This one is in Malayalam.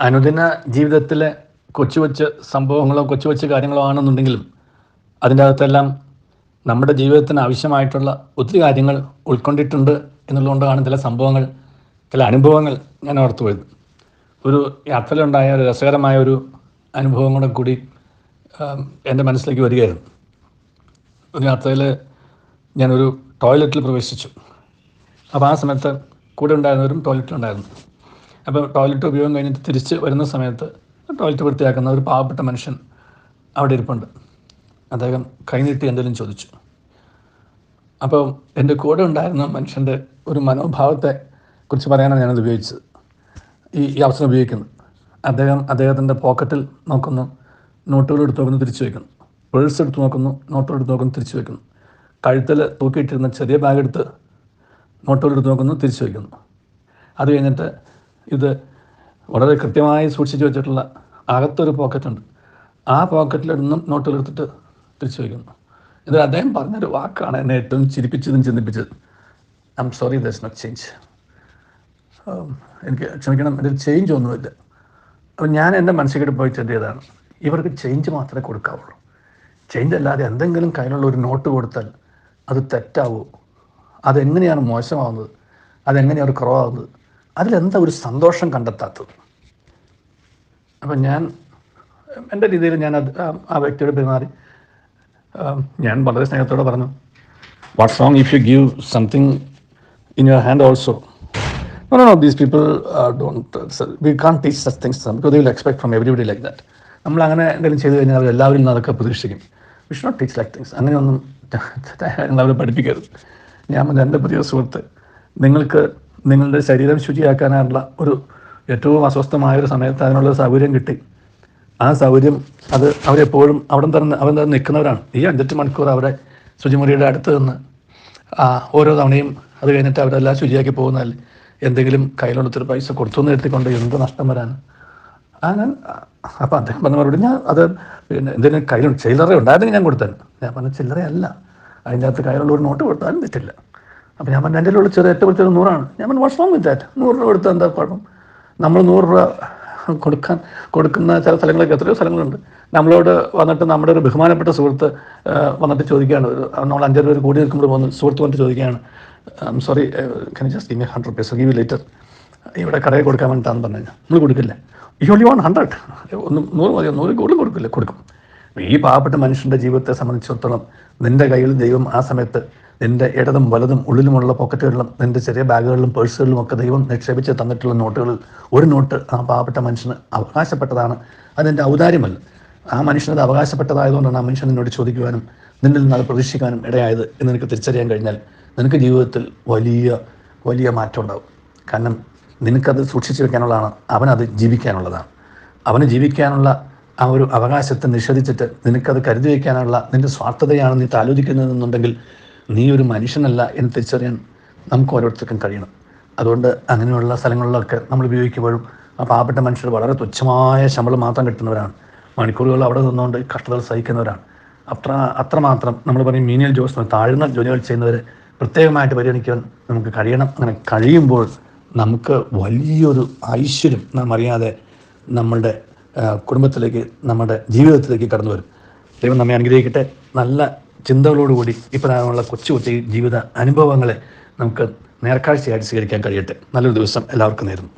അനുദിന ജീവിതത്തിലെ കൊച്ചു കൊച്ചു സംഭവങ്ങളോ കൊച്ചു കൊച്ചു കാര്യങ്ങളോ ആണെന്നുണ്ടെങ്കിലും അതിന്റെ അകത്തെല്ലാം നമ്മുടെ ജീവിതത്തിന് ആവശ്യമായിട്ടുള്ള ഒത്തിരി കാര്യങ്ങൾ ഉൾക്കൊണ്ടിട്ടുണ്ട് എന്നുള്ളതുകൊണ്ടാണ് ചില സംഭവങ്ങൾ ചില അനുഭവങ്ങൾ ഞാൻ ഓർത്തു പോയത്. ഒരു യാത്രയിലുണ്ടായ ഒരു രസകരമായ ഒരു അനുഭവം കൂടെ കൂടി എന്റെ മനസ്സിലേക്ക് വരികയായിരുന്നു. ഒരു യാത്രയിൽ ഞാനൊരു ടോയ്ലറ്റിൽ പ്രവേശിച്ചു. അപ്പോൾ ആ സമയത്ത് കൂടെ ഉണ്ടായിരുന്നവരും ടോയ്ലറ്റിലുണ്ടായിരുന്നു. അപ്പോൾ ടോയ്ലറ്റ് ഉപയോഗം കഴിഞ്ഞിട്ട് തിരിച്ച് വരുന്ന സമയത്ത് ടോയ്ലറ്റ് വൃത്തിയാക്കുന്ന ഒരു പാവപ്പെട്ട മനുഷ്യൻ അവിടെ ഇരിപ്പുണ്ട്. അദ്ദേഹം കൈനീട്ടി എന്തെങ്കിലും ചോദിച്ചു. അപ്പോൾ എന്റെ കൂടെ ഉണ്ടായിരുന്ന മനുഷ്യന്റെ ഒരു മനോഭാവത്തെ കുറിച്ച് പറയാനാണ് ഞാനത് ഉപയോഗിച്ചത്. ഈ ഈ അവസരം ഉപയോഗിക്കുന്നത്. അദ്ദേഹം അദ്ദേഹത്തിന്റെ പോക്കറ്റിൽ നോക്കുന്നു നോട്ടുകൾ എടുത്ത് നോക്കുന്നു തിരിച്ചു വയ്ക്കുന്നു. പേഴ്സ് എടുത്ത് നോക്കുന്നു നോട്ടുകൾ എടുത്ത് നോക്കുന്നു തിരിച്ചു വയ്ക്കുന്നു. കഴുത്തിൽ തൂക്കിയിട്ടിരുന്ന ചെറിയ ബാഗ് എടുത്ത് നോട്ടുകൾ എടുത്ത് നോക്കുന്നു തിരിച്ചു വയ്ക്കുന്നു. അത് കഴിഞ്ഞിട്ട് ഇത് വളരെ കൃത്യമായി സൂക്ഷിച്ചു വെച്ചിട്ടുള്ള അകത്തൊരു പോക്കറ്റുണ്ട് ആ പോക്കറ്റിൽ നിന്നും എടുത്തിട്ട് തിരിച്ചു വയ്ക്കുന്നു. ഇത് അദ്ദേഹം പറഞ്ഞൊരു വാക്കാണ് എന്നെ ഏറ്റവും ചിരിപ്പിച്ചതും ചിന്തിപ്പിച്ചത്. I am sorry does not change എനിക്ക് ക്ഷമിക്കണം ഇതിൽ ചേഞ്ച് ഒന്നുമില്ല. അപ്പം ഞാൻ എന്റെ മനസ്സിൽ പോയി ചെയ്തതാണ് ഇവർക്ക് ചേഞ്ച് മാത്രമേ കൊടുക്കാവുള്ളൂ. ചേഞ്ച് അല്ലാതെ എന്തെങ്കിലും കയ്യിലുള്ള ഒരു നോട്ട് കൊടുത്താൽ അത് തെറ്റാവോ? അതെങ്ങനെയാണ് മോശമാവുന്നത്? അതെങ്ങനെയാണ് കുറവാകുന്നത് അതിലെന്താ ഒരു സന്തോഷം കണ്ടെത്താത്തത്? അപ്പം ഞാൻ എന്റെ രീതിയിൽ ഞാൻ അത് ആ- വ്യക്തിയോട് പെരുമാറി ഞാൻ വളരെ സ്നേഹത്തോടെ പറഞ്ഞു what wrong if you give something in your hand also no no these people people we can teach such things നമുക്ക് will expect from everybody like that. നമ്മൾ അങ്ങനെ എന്തെങ്കിലും ചെയ്തു കഴിഞ്ഞാൽ അവർ എല്ലാവരും അതൊക്കെ പ്രതീക്ഷിക്കും. We should not teach like things അങ്ങനെയൊന്നും അവരെ പഠിപ്പിക്കരുത്. ഞാൻ എന്റെ പുതിയ സുഹൃത്ത് നിങ്ങൾക്ക് നിങ്ങളുടെ ശരീരം ശുചിയാക്കാനുള്ള ഒരു ഏറ്റവും അസ്വസ്ഥമായ ഒരു സമയത്ത് അതിനുള്ള സൗകര്യം കിട്ടി. ആ സൗകര്യം അത് അവരെപ്പോഴും അവിടെ തന്നെ അവൻ തന്നെ നിൽക്കുന്നവരാണ്. ഈ അഞ്ചെട്ട് മണിക്കൂർ അവരെ ശുചിമുറിയുടെ അടുത്ത് നിന്ന് ആ, ഓരോ തവണയും അത് കഴിഞ്ഞിട്ട് അവരെല്ലാം ശുചിയാക്കി പോകുന്നതല്ല എന്തെങ്കിലും കയ്യിലുള്ളൊരു പൈസ കൊടുത്തു എന്ന് എത്തിക്കൊണ്ട് എന്ത് നഷ്ടം വരാൻ? അങ്ങനെ അപ്പം അദ്ദേഹം പറഞ്ഞ മറുപടി ഞാൻ അത് പിന്നെ എന്തെങ്കിലും കയ്യിലുണ്ട്. ചില്ലറ ഉണ്ടായിരുന്നെങ്കിൽ ഞാൻ കൊടുത്തത് ഞാൻ പറഞ്ഞ ചില്ലറയല്ല. അതിന്റെ അകത്ത് കയ്യിലുള്ള ഒരു നോട്ട് കൊടുത്താലും തെറ്റില്ല. അപ്പം ഞാൻ എന്റെ ഉള്ള ചെറിയ ഏറ്റവും ചെറിയ നൂറാണ്. ഞാൻ പറഞ്ഞു വർഷം വിത്ത് ദാറ്റ് നൂറ് രൂപ കൊടുത്താൽ എന്താ കുഴപ്പം? നമ്മൾ നൂറ് രൂപ കൊടുക്കാൻ കൊടുക്കുന്ന ചില സ്ഥലങ്ങളൊക്കെ എത്രയോ സ്ഥലങ്ങളുണ്ട്. നമ്മളോട് വന്നിട്ട് നമ്മുടെ ഒരു ബഹുമാനപ്പെട്ട സുഹൃത്ത് വന്നിട്ട് ചോദിക്കുകയാണ്. നമ്മൾ അഞ്ചര പേര് കൂടി നിൽക്കുമ്പോൾ വന്ന് സുഹൃത്ത് വന്നിട്ട് ചോദിക്കുകയാണ്. Sorry can just give hundred rupees give later ഇവിടെ കടയിൽ കൊടുക്കാൻ വേണ്ടിയിട്ടാന്ന് പറഞ്ഞു കഴിഞ്ഞാൽ. നമ്മൾ കൊടുക്കില്ല? ഈ ഓൺലി വൺ ഹൺഡ്രഡ് ഒന്ന് നൂറ് മതി നൂറ് കൂടുതൽ കൊടുക്കില്ല? കൊടുക്കും. ഈ പാവപ്പെട്ട മനുഷ്യന്റെ ജീവിതത്തെ സംബന്ധിച്ചിടത്തോളം നിന്റെ കയ്യിൽ ദൈവം ആ സമയത്ത് നിന്റെ ഇടതും വലതും ഉള്ളിലുമുള്ള പോക്കറ്റുകളിലും നിന്റെ ചെറിയ ബാഗുകളിലും പേഴ്സുകളിലും ഒക്കെ ദൈവം നിക്ഷേപിച്ച് തന്നിട്ടുള്ള നോട്ടുകളിൽ ഒരു നോട്ട് ആ പാവപ്പെട്ട മനുഷ്യന് അവകാശപ്പെട്ടതാണ്. അതെന്റെ ഔദാര്യമല്ല. ആ മനുഷ്യനത് അവകാശപ്പെട്ടതായതുകൊണ്ടാണ് ആ മനുഷ്യൻ നിന്നോട് ചോദിക്കുവാനും നിന്നിൽ നിന്ന് അത് പ്രതീക്ഷിക്കാനും ഇടയായത് എന്ന് നിനക്ക് തിരിച്ചറിയാൻ കഴിഞ്ഞാൽ നിനക്ക് ജീവിതത്തിൽ വലിയ വലിയ മാറ്റം ഉണ്ടാകും കാരണം നിനക്കത് സൂക്ഷിച്ചു വെക്കാനുള്ളതാണ് അവനത് ജീവിക്കാനുള്ളതാണ്. അവന് ജീവിക്കാനുള്ള ആ ഒരു അവകാശത്തെ നിഷേധിച്ചിട്ട് നിനക്കത് കരുതി വയ്ക്കാനുള്ള നിന്റെ സ്വാർത്ഥതയാണ് നീ ആലോചിക്കുന്നതെന്നുണ്ടെങ്കിൽ നീ ഒരു മനുഷ്യനല്ല എന്ന് തിരിച്ചറിയാൻ നമുക്ക് ഓരോരുത്തർക്കും കഴിയണം. അതുകൊണ്ട് അങ്ങനെയുള്ള സ്ഥലങ്ങളിലൊക്കെ നമ്മൾ ഉപയോഗിക്കുമ്പോഴും ആ പാവപ്പെട്ട മനുഷ്യർ വളരെ തുച്ഛമായ ശമ്പളം മാത്രം കിട്ടുന്നവരാണ്. മണിക്കൂറുകൾ അവിടെ നിന്നുകൊണ്ട് കഷ്ടതകൾ സഹിക്കുന്നവരാണ്. അത്ര അത്രമാത്രം നമ്മൾ പറയും മീനിയൽ ജോസ് താഴ്ന്ന ജോലികൾ ചെയ്യുന്നവരെ പ്രത്യേകമായിട്ട് പരിഗണിക്കാൻ നമുക്ക് കഴിയണം. അങ്ങനെ കഴിയുമ്പോൾ നമുക്ക് വലിയൊരു ഐശ്വര്യം നാം അറിയാതെ നമ്മളുടെ കുടുംബത്തിലേക്ക് നമ്മുടെ ജീവിതത്തിലേക്ക് കടന്നു വരും. ദൈവം നമ്മെ അനുഗ്രഹിക്കട്ടെ. നല്ല ചിന്തകളോടുകൂടി ഇപ്രകാരമുള്ള കൊച്ചു കൊച്ചു ജീവിത അനുഭവങ്ങളെ നമുക്ക് നേർക്കാഴ്ചയായിട്ട് സ്വീകരിക്കാൻ കഴിയട്ടെ. നല്ലൊരു ദിവസം എല്ലാവർക്കും നേരുന്നു.